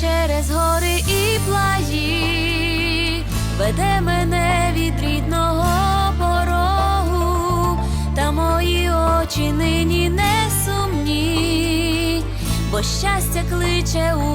через гори і плаї, веде мене від рідного порогу, та мої очі нині не сумні, бо щастя кличе у.